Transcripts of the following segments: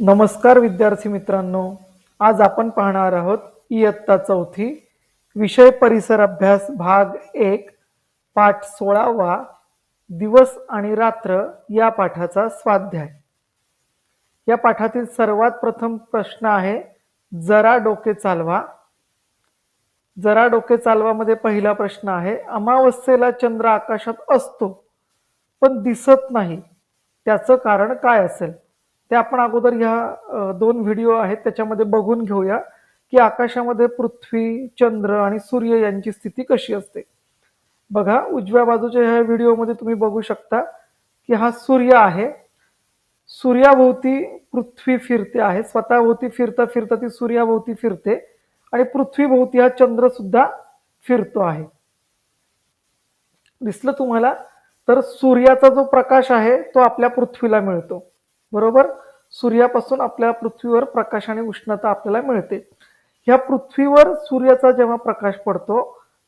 नमस्कार विद्यार्थी मित्रांनो आज आपण पाहणार आहोत इयत्ता चौथी विषय परिसर अभ्यास भाग एक पाठ सोळावा दिवस आणि रात्र या पाठाचा स्वाध्याय. या पाठातील सर्वात प्रथम प्रश्न आहे जरा डोके चालवा. जरा डोके चालवामध्ये पहिला प्रश्न आहे अमावस्येला चंद्र आकाशात असतो पण दिसत नाही त्याचं कारण काय असेल? ते आपण अगोदर ह्या दोन व्हिडिओ आहेत त्याच्यामध्ये बघून घेऊया की आकाशामध्ये पृथ्वी चंद्र आणि सूर्य यांची स्थिती कशी असते. बघा उजव्या बाजूच्या ह्या व्हिडिओमध्ये तुम्ही बघू शकता की हा सूर्य आहे. सूर्याभोवती पृथ्वी फिरते आहे. स्वतःभोवती फिरता फिरता ती सूर्याभोवती फिरते आणि पृथ्वीभोवती हा चंद्र सुद्धा फिरतो आहे. दिसलं तुम्हाला? तर सूर्याचा जो प्रकाश आहे तो आपल्या पृथ्वीला मिळतो. बरोबर? सूर्यापासून आपल्या पृथ्वीवर प्रकाश आणि उष्णता आपल्याला मिळते. ह्या पृथ्वीवर सूर्याचा जेव्हा प्रकाश पडतो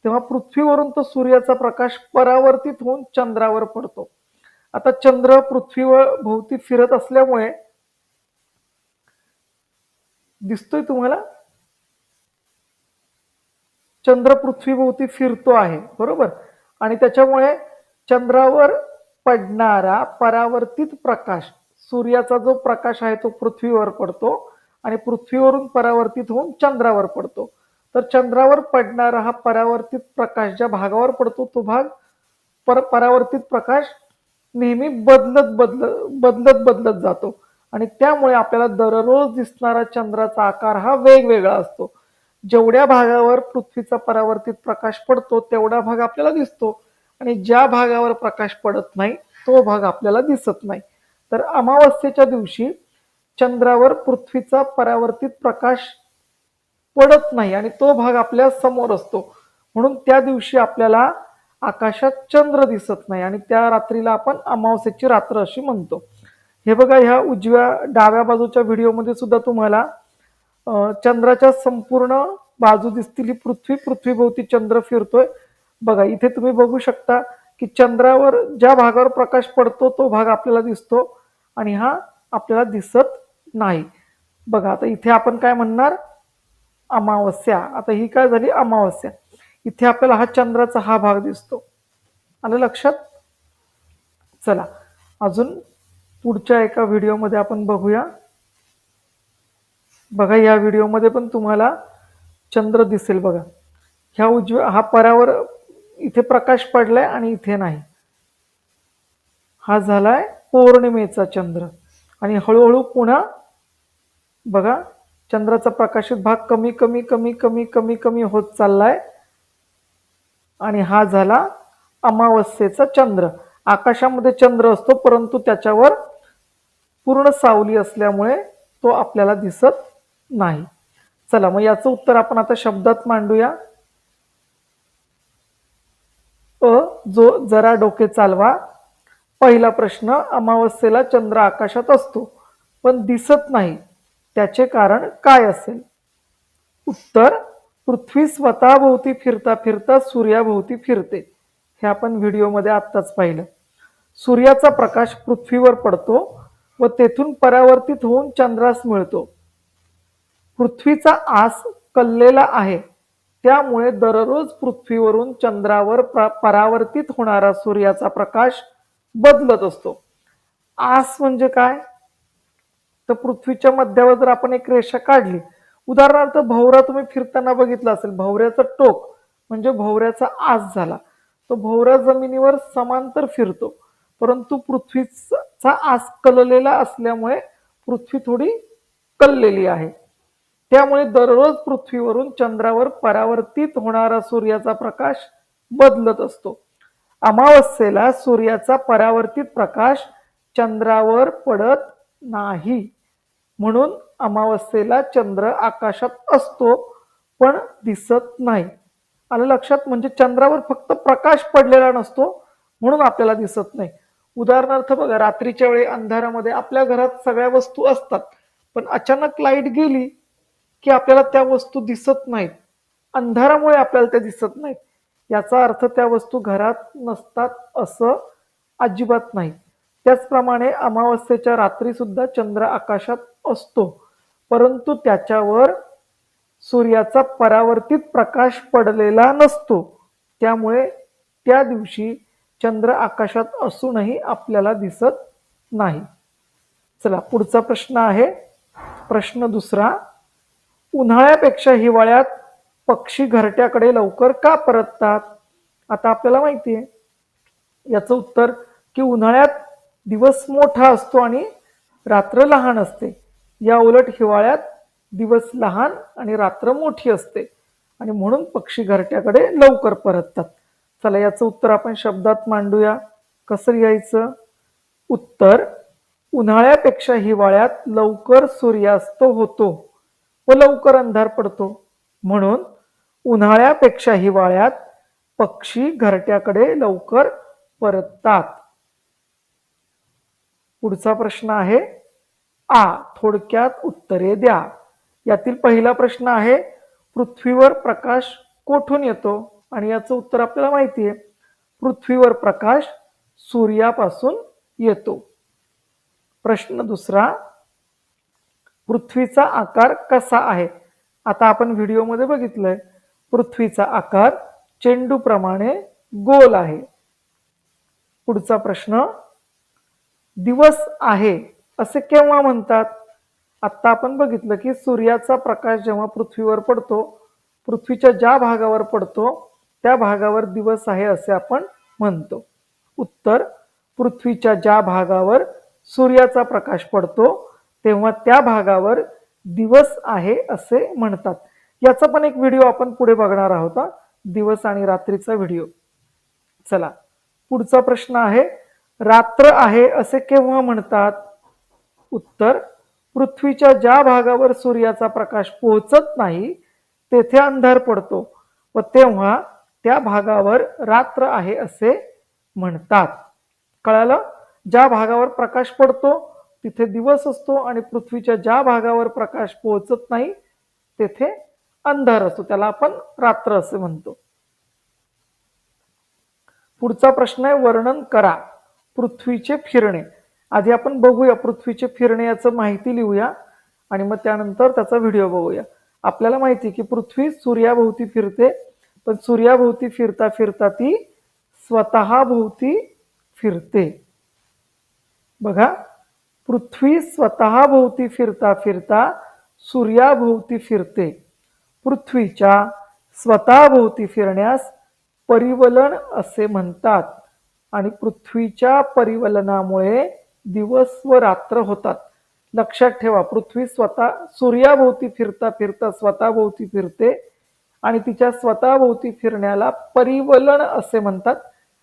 तेव्हा पृथ्वीवरून तो सूर्याचा प्रकाश परावर्तित होऊन चंद्रावर पडतो. आता चंद्र पृथ्वीवर भोवती फिरत असल्यामुळे दिसतोय तुम्हाला? चंद्र पृथ्वीभोवती फिरतो आहे बरोबर? आणि त्याच्यामुळे चंद्रावर पडणारा परावर्तित प्रकाश सूर्याचा जो प्रकाश आहे तो पृथ्वीवर पडतो आणि पृथ्वीवरून परावर्तित होऊन चंद्रावर पडतो. तर चंद्रावर पडणारा हा परावर्तित प्रकाश ज्या भागावर पडतो तो भाग पर परावर्तित प्रकाश नेहमी बदलत बदलत बदलत बदलत जातो. आणि त्यामुळे आपल्याला दररोज दिसणारा चंद्राचा आकार हा वेगवेगळा असतो. जेवढ्या भागावर पृथ्वीचा परावर्तित प्रकाश पडतो तेवढा भाग आपल्याला दिसतो. आणि ज्या भागावर प्रकाश पडत नाही तो भाग आपल्याला दिसत नाही. तर अमावस्येच्या दिवशी चंद्रावर पृथ्वीचा परावर्तित प्रकाश पडत नाही आणि तो भाग आपल्यासमोर असतो. म्हणून त्या दिवशी आपल्याला आकाशात चंद्र दिसत नाही आणि त्या रात्रीला आपण अमावस्येची रात्र अशी म्हणतो. हे बघा ह्या उजव्या डाव्या बाजूच्या व्हिडिओमध्ये सुद्धा तुम्हाला चंद्राच्या संपूर्ण बाजू दिसतील ही पृथ्वी पृथ्वीभोवती चंद्र फिरतोय. बघा इथे तुम्ही बघू शकता की चंद्रावर ज्या भागावर प्रकाश पडतो तो भाग आपल्याला दिसतो. आणि हा आपल्याला दिसत नाही. बघा आता इथे आपण काय म्हणणार? अमावस्या. आता ही काय झाली? अमावस्या. इथे आपल्याला हा चंद्राचा हा भाग दिसतो. आलं लक्षात? चला. अजून पुढच्या एका व्हिडिओमध्ये आपण बघूया. बघा या व्हिडिओमध्ये पण तुम्हाला चंद्र दिसेल बघा. ह्या उजव्या हा परावर इथे प्रकाश पडलाय आणि इथे नाही. हा झालाय पौर्णिमेचा चंद्र. आणि हळूहळू पुन्हा बघा चंद्राचा प्रकाशित भाग कमी कमी कमी कमी कमी कमी होत चाललाय. आणि हा झाला अमावस्येचा चंद्र. आकाशामध्ये चंद्र असतो परंतु त्याच्यावर पूर्ण सावली असल्यामुळे तो आपल्याला दिसत नाही. चला मग याचं उत्तर आपण आता शब्दात मांडूया. अ जो जरा डोके चालवा. पहिला प्रश्न अमावस्येला चंद्र आकाशात असतो पण दिसत नाही. त्याचे कारण काय असेल? उत्तर पृथ्वी स्वतःभोवती फिरता फिरता सूर्याभोवती फिरते. हे आपण व्हिडिओमध्ये आत्ताच पाहिलं. सूर्याचा प्रकाश पृथ्वीवर पडतो व तेथून परावर्तित होऊन चंद्रास मिळतो. पृथ्वीचा आस कललेला आहे. त्यामुळे दररोज पृथ्वीवरून चंद्रावर प्र- परावर्तित होणारा सूर्याचा प्रकाश बदलत असतो. आस म्हणजे काय? तर पृथ्वीच्या मध्यावर जर आपण एक रेषा काढली उदाहरणार्थ भवरा तुम्ही फिरताना बघितला असेल भवऱ्याचं टोक म्हणजे भवऱ्याचा आस झाला. तो भवरा जमिनीवर समांतर फिरतो परंतु पृथ्वीचा आस कललेला असल्यामुळे पृथ्वी थोडी कललेली आहे. त्यामुळे दररोज पृथ्वीवरून चंद्रावर परावर्तित होणारा सूर्याचा प्रकाश बदलत असतो. अमावस्येला सूर्याचा परावर्तित प्रकाश चंद्रावर पडत नाही. म्हणून अमावस्येला चंद्र आकाशात असतो पण दिसत नाही. आलं लक्षात? म्हणजे चंद्रावर फक्त प्रकाश पडलेला नसतो म्हणून आपल्याला दिसत नाही. उदाहरणार्थ बघा रात्रीच्या वेळी अंधारामध्ये आपल्या घरात सगळ्या वस्तू असतात पण अचानक लाइट गेली की आपल्याला त्या वस्तू दिसत नाहीत. अंधारामुळे आपल्याला त्या दिसत नाहीत. याचा अर्थ त्या वस्तू घरात नसतात असं अजिबात नाही. त्याचप्रमाणे अमावस्येच्या रात्री सुद्धा चंद्र आकाशात असतो परंतु त्याच्यावर सूर्याचा परावर्तित प्रकाश पडलेला नसतो. त्यामुळे त्या दिवशी चंद्र आकाशात असूनही आपल्याला दिसत नाही. चला पुढचा प्रश्न आहे. प्रश्न दुसरा उन्हाळ्यापेक्षा हिवाळ्यात पक्षी घरट्याकडे लवकर का परततात? आता आपल्याला माहिती आहे. याचं उत्तर की उन्हाळ्यात दिवस मोठा असतो आणि रात्र लहान असते. या उलट हिवाळ्यात दिवस लहान आणि रात्र मोठी असते. आणि म्हणून पक्षी घरट्याकडे लवकर परततात. चला याचं उत्तर आपण शब्दात मांडूया. कसं लिहायचं? उत्तर उन्हाळ्यापेक्षा हिवाळ्यात लवकर सूर्यास्त होतो व लवकर अंधार पडतो. म्हणून उन्हाळ्यापेक्षा हिवाळ्यात पक्षी घरट्याकडे लवकर परततात. पुढचा प्रश्न आहे आ थोडक्यात उत्तरे द्या. यातील पहिला प्रश्न आहे पृथ्वीवर प्रकाश कोठून येतो? आणि याचं उत्तर आपल्याला माहिती आहे पृथ्वीवर प्रकाश सूर्यापासून येतो. प्रश्न दुसरा पृथ्वीचा आकार कसा आहे? आता आपण व्हिडिओमध्ये बघितलंय पृथ्वीचा आकार चेंडूप्रमाणे गोल आहे. पुढचा प्रश्न दिवस आहे असे केव्हा म्हणतात? आत्ता आपण बघितलं की सूर्याचा प्रकाश जेव्हा पृथ्वीवर पडतो पृथ्वीच्या ज्या भागावर पडतो त्या भागावर दिवस आहे असे आपण म्हणतो. उत्तर पृथ्वीच्या ज्या भागावर सूर्याचा प्रकाश पडतो तेव्हा त्या भागावर दिवस आहे असे म्हणतात. याचा पण एक व्हिडिओ आपण पुढे बघणार आहोत दिवस आणि रात्रीचा व्हिडिओ चला. पुढचा प्रश्न आहे रात्र आहे असे केव्हा म्हणतात? उत्तर पृथ्वीच्या ज्या भागावर सूर्याचा प्रकाश पोहोचत नाही तेथे अंधार पडतो व तेव्हा त्या भागावर रात्र आहे असे म्हणतात. कळालं? ज्या भागावर प्रकाश पडतो तिथे दिवस असतो आणि पृथ्वीच्या ज्या भागावर प्रकाश पोहोचत नाही तेथे अंधार असतो त्याला आपण रात्र असे म्हणतो. पुढचा प्रश्न आहे वर्णन करा. पृथ्वीचे फिरणे. आधी आपण बघूया पृथ्वीचे फिरणे याचं माहिती लिहूया आणि मग त्यानंतर त्याचा व्हिडिओ बघूया. आपल्याला माहिती आहे की पृथ्वी सूर्याभोवती फिरते पण सूर्याभोवती फिरता फिरता ती स्वतःभोवती फिरते. बघा पृथ्वी स्वतःभोवती फिरता फिरता सूर्याभोवती फिरते. पृथ्वीच्या स्वतःभोवती फिरण्यास परिवलन असे म्हणतात. आणि पृथ्वीच्या परिवलनामुळे दिवस व रात्र होतात. लक्षात ठेवा पृथ्वी स्वतः सूर्याभोवती फिरता फिरता स्वतःभोवती फिरते आणि तिच्या स्वतःभोवती फिरण्याला परिवलन असे म्हणतात.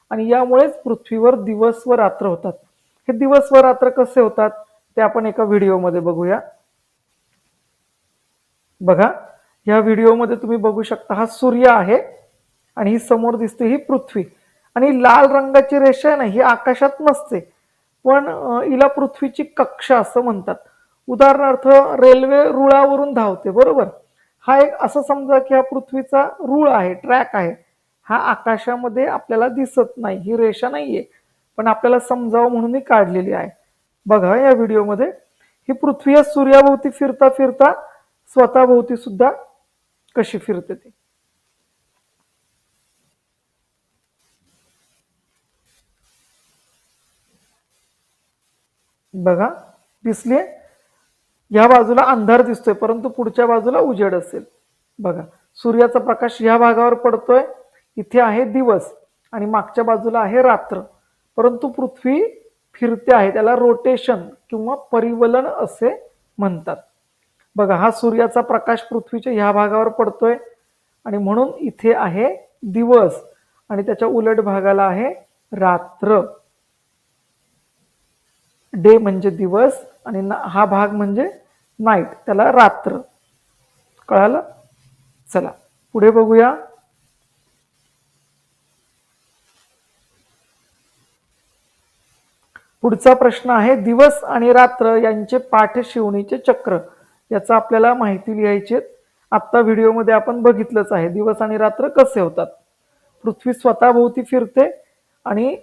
आणि यामुळेच पृथ्वीवर दिवस व रात्र होतात. हे दिवस व रात्र कसे होतात? ते आपण एका व्हिडिओमध्ये बघूया. बघा. या व्हिडिओमध्ये तुम्ही बघू शकता हा सूर्य आहे आणि ही समोर दिसते ही पृथ्वी. आणि लाल रंगाची रेषा आहे ना ही आकाशात नसते. पण हिला पृथ्वीची कक्षा असं म्हणतात. उदाहरणार्थ रेल्वे रुळावरून धावते बरोबर? हा एक असं समजा की हा पृथ्वीचा रुळ आहे ट्रॅक आहे. हा आकाशामध्ये आपल्याला दिसत नाही ही रेषा नाहीये. पण आपल्याला समजावं म्हणून ही काढलेली आहे. बघा या व्हिडिओमध्ये. ही पृथ्वी या सूर्याभोवती फिरता फिरता स्वतःभोवती सुद्धा कशी फिरते ती? बघा दिसले? या बाजूला अंधार दिसतोय परंतु पुढच्या बाजूला उजेड असेल. बघा सूर्याचा प्रकाश या भागावर पडतोय. इथे आहे दिवस आणि मागच्या बाजूला आहे रात्र. परंतु पृथ्वी फिरते आहे त्याला रोटेशन किंवा परिवलन असे म्हणतात. बघा हा सूर्याचा प्रकाश पृथ्वीच्या ह्या भागावर पडतोय आणि म्हणून इथे आहे दिवस आणि त्याच्या उलट भागाला आहे रात्र. डे म्हणजे दिवस आणि हा भाग म्हणजे नाईट त्याला रात्र. कळालं? चला पुढे बघूया. पुढचा प्रश्न आहे दिवस आणि रात्र यांचे पाठ शिवणीचे चक्र. याचा आपल्याला माहिती लिहायची आत्ता व्हिडिओमध्ये आपण बघितलंच आहे दिवस आणि रात्र कसे होतात. पृथ्वी स्वतःभोवती फिरते आणि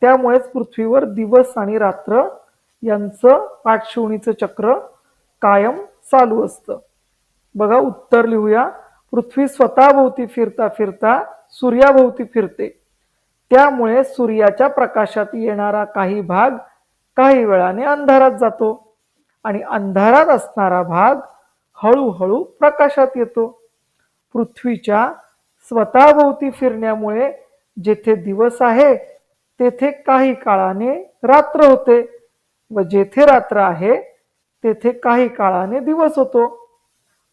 त्यामुळेच पृथ्वीवर दिवस आणि रात्र यांचं पाठशिवणीचं चक्र कायम चालू असतं. बघा उत्तर लिहूया. पृथ्वी स्वतःभोवती फिरता फिरता सूर्याभोवती फिरते. त्यामुळे सूर्याच्या प्रकाशात येणारा काही भाग काही वेळाने अंधारात जातो. आणि अंधारात असणारा भाग हळूहळू प्रकाशात येतो. पृथ्वीच्या स्वतःभोवती फिरण्यामुळे जेथे दिवस आहे तेथे काही काळाने रात्र होते व जेथे रात्र आहे तेथे काही काळाने दिवस होतो.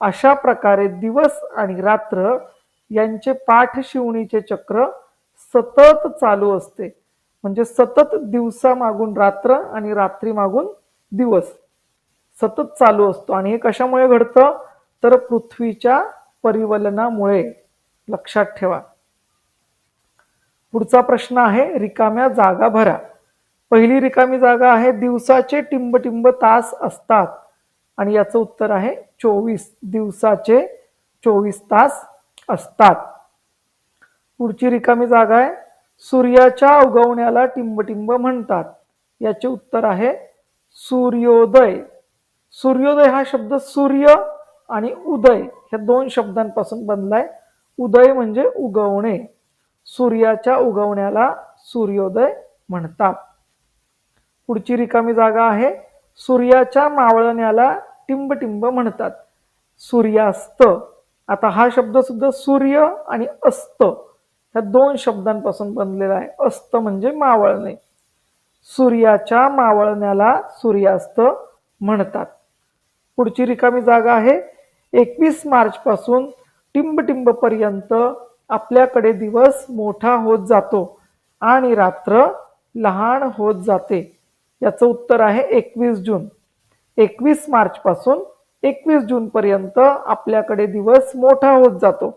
अशा प्रकारे दिवस आणि रात्र यांचे पाठशिवणीचे चक्र सतत चालू असते. म्हणजे सतत दिवसा मागून रात्र आणि रात्री मागून दिवस. सतत चालू असतो. आणि हे कशामुळे घडतं? तर पृथ्वीच्या परिवलनामुळे. लक्षात ठेवा. पुढचा प्रश्न आहे रिकाम्या जागा भरा. पहिली रिकामी जागा आहे दिवसाचे टिंबटिंब तास असतात. आणि याचं उत्तर आहे चोवीस दिवसाचे चोवीस तास असतात. पुढची रिकामी जागा आहे सूर्याच्या उगवण्याला टिंबटिंब म्हणतात. याचे उत्तर आहे सूर्योदय. सूर्योदय हा शब्द सूर्य आणि उदय ह्या दोन शब्दांपासून बनलाय. उदय म्हणजे उगवणे. सूर्याच्या उगवण्याला सूर्योदय म्हणतात. पुढची रिकामी जागा आहे. सूर्याच्या मावळण्याला टिंबटिंब म्हणतात. सूर्यास्त. आता हा शब्द सुद्धा सूर्य आणि अस्त ह्या दोन शब्दांपासून बनलेला आहे. अस्त म्हणजे मावळणे. सूर्याच्या मावळण्याला सूर्यास्त म्हणतात. पुढची रिकामी जागा आहे. एकवीस मार्चपासून टिंबटिंबपर्यंत आपल्याकडे दिवस मोठा होत जातो आणि रात्र लहान होत जाते. याचं उत्तर आहे एकवीस जून. एकवीस मार्चपासून एकवीस जूनपर्यंत आपल्याकडे दिवस मोठा होत जातो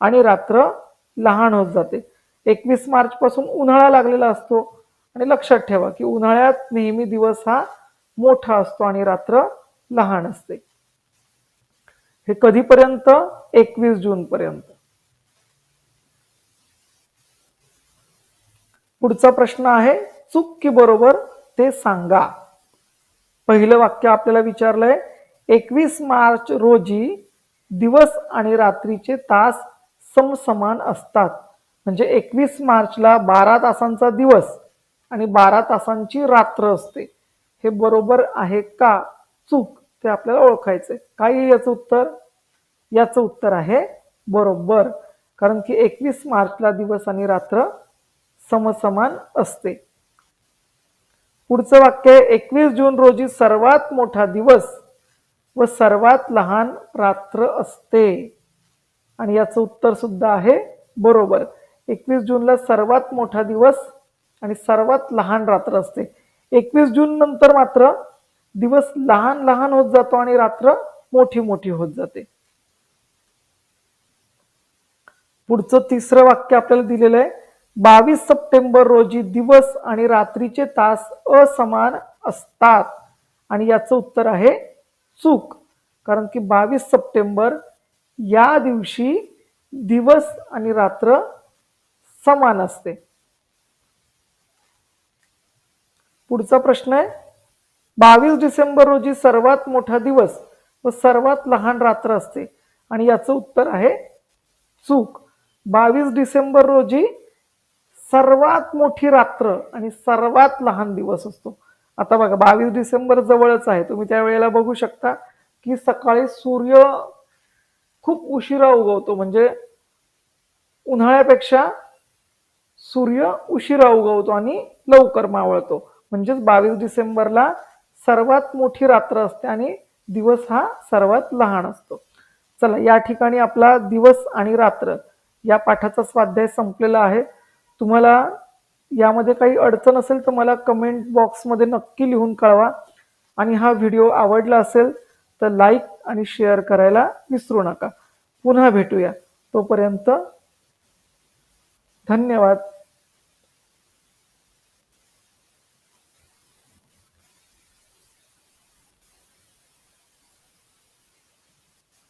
आणि रात्र लहान होत जाते. एकवीस मार्चपासून उन्हाळा लागलेला असतो. आणि लक्षात ठेवा की उन्हाळ्यात नेहमी दिवस हा मोठा असतो आणि रात्र लहान असते. हे कधीपर्यंत? एकवीस जून पर्यंत पुढचा प्रश्न आहे चूक की बरोबर ते सांगा. पहिलं वाक्य आपल्याला विचारलंय एकवीस मार्च रोजी दिवस आणि रात्रीचे तास समसमान असतात. म्हणजे एकवीस मार्चला बारा तासांचा दिवस आणि बारा तासांची रात्र असते. हे बरोबर आहे का? चूक. ते आपल्याला ओळखायचंय काय आहे याचं उत्तर याचं उत्तर आहे बरोबर. कारण की एकवीस मार्चला दिवस आणि रात्र समसमान असते. पुढचं वाक्य एकवीस जून रोजी सर्वात मोठा दिवस व सर्वात लहान रात्र असते. आणि याचं उत्तर सुद्धा आहे बरोबर. एकवीस जूनला सर्वात मोठा दिवस आणि सर्वात लहान रात्र असते. एकवीस जून नंतर मात्र दिवस लहान लहान होत जातो आणि रात्र मोठी मोठी होत जाते. पुढचं तिसरं वाक्य आपल्याला दिलेलं आहे. बावीस सप्टेंबर रोजी दिवस आणि रात्रीचे तास असमान असतात. आणि याचं उत्तर आहे चूक. कारण की बावीस सप्टेंबर या दिवशी दिवस आणि रात्र समान असते. पुढचा प्रश्न आहे बावीस डिसेंबर रोजी सर्वात मोठा दिवस व सर्वात लहान रात्र असते. आणि याचं उत्तर आहे चूक. बावीस डिसेंबर रोजी सर्वात मोठी रात्र आणि सर्वात लहान दिवस असतो. आता बघा बावीस डिसेंबर जवळच आहे. तुम्ही त्या वेळेला बघू शकता की सकाळी सूर्य खूप उशिरा उगवतो. म्हणजे उन्हाळ्यापेक्षा सूर्य उशिरा उगवतो आणि लवकर मावळतो. म्हणजेच बावीस डिसेंबरला सर्वात मोठी रात्र असते आणि दिवस हा सर्वात लहान असतो. चला या ठिकाणी आपला दिवस आणि रात्र या पाठाचा स्वाध्याय संपलेला आहे. तुम्हाला यामध्ये काही अडचण असेल तर मला कमेंट बॉक्समध्ये नक्की लिहून कळवा. आणि हा व्हिडिओ आवडला असेल तर लाईक आणि शेअर करायला विसरू नका. पुन्हा भेटूया. तोपर्यंत धन्यवाद.